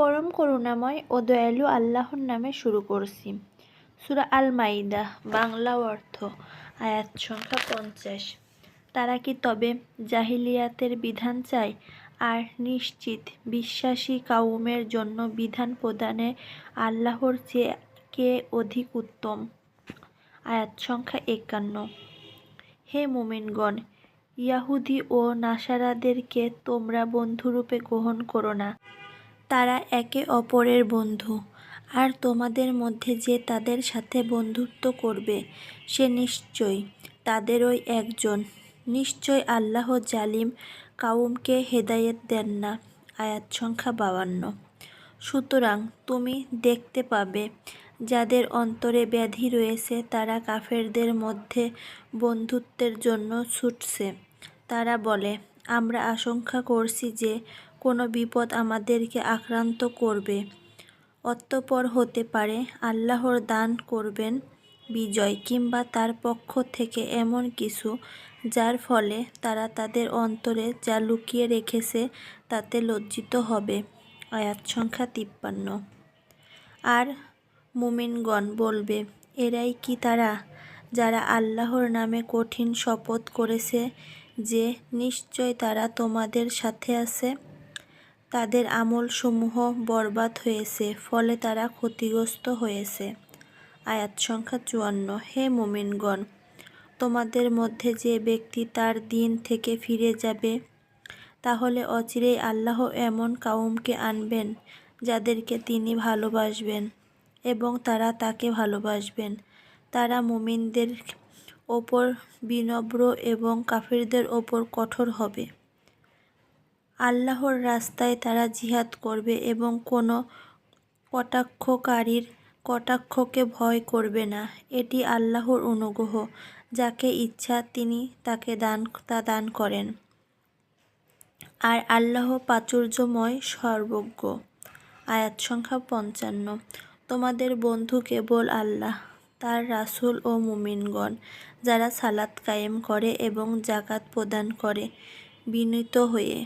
পরম করুণাময় ও দয়ালু আল্লাহর নামে শুরু করছি। সুরা আল মাইদা বাংলা অর্থ, আয়াত সংখ্যা পঞ্চাশ। তারা কি তবে জাহিলিয়াতের বিধান চায়? আর নিশ্চিত বিশ্বাসী কাউমের জন্য বিধান প্রদানে আল্লাহর চেয়ে কে অধিক উত্তম? আয়াত সংখ্যা একান্ন। হে মোমিনগণ, ইয়াহুদি ও নাসারাদেরকে তোমরা বন্ধুরূপে গ্রহণ করো না। তারা একে অপরের বন্ধু। আর তোমাদের মধ্যে যে তাদের সাথে বন্ধুত্ব করবে, সে নিশ্চয়ই তাদেরই একজন। নিশ্চয় আল্লাহ জালিম কাউমকে হেদায়েত দেন না। আয়াত সংখ্যা বাবান্ন সুতরাং তুমি দেখতে পাবে, যাদের অন্তরে ব্যাধি রয়েছে, তারা কাফেরদের মধ্যে বন্ধুত্বের জন্য ছুটছে। তারা বলে, আমরা আশঙ্কা করছি যে কোনো বিপদ আমাদেরকে আক্রান্ত করবে। অতঃপর হতে পারে আল্লাহর দান করবেন বিজয় কিংবা তার পক্ষ থেকে এমন কিছু, যার ফলে তারা তাদের অন্তরে যা লুকিয়ে রেখেছে তাতে লজ্জিত হবে। আয়াত সংখ্যা তিপ্পান্ন। আর মুমিনগণ বলবে, এরাই কি তারা যারা আল্লাহর নামে কঠিন শপথ করেছে যে নিশ্চয় তারা তোমাদের সাথে আছে? তাদের আমলসমূহ বরবাদ হয়েছে, ফলে তারা ক্ষতিগ্রস্ত হয়েছে। আয়াত সংখ্যা চুয়ান্ন, হে মুমিনগণ, তোমাদের মধ্যে যে ব্যক্তি তার দিন থেকে ফিরে যাবে, তাহলে অচিরেই আল্লাহ এমন কাউমকে আনবেন যাদেরকে তিনি ভালোবাসবেন এবং তারা তাকে ভালোবাসবেন। তারা মুমিনদের ওপর বিনম্র এবং কাফিরদের ওপর কঠোর হবে। আল্লাহর রাস্তায় তারা জিহাদ করবে এবং কোনো কটাক্ষকারীর কটাক্ষকে ভয় করবে না। এটি আল্লাহর অনুগ্রহ, যাকে ইচ্ছা তিনি তাকে দান, তা দান করেন। আর আল্লাহ প্রাচুর্যময় সর্বজ্ঞ। আয়াত সংখ্যা পঞ্চান্ন। তোমাদের বন্ধু কেবল আল্লাহ, তার রাসূল ও মুমিনগণ, যারা সালাত কায়েম করে এবং জাকাত প্রদান করে বিনীত হয়ে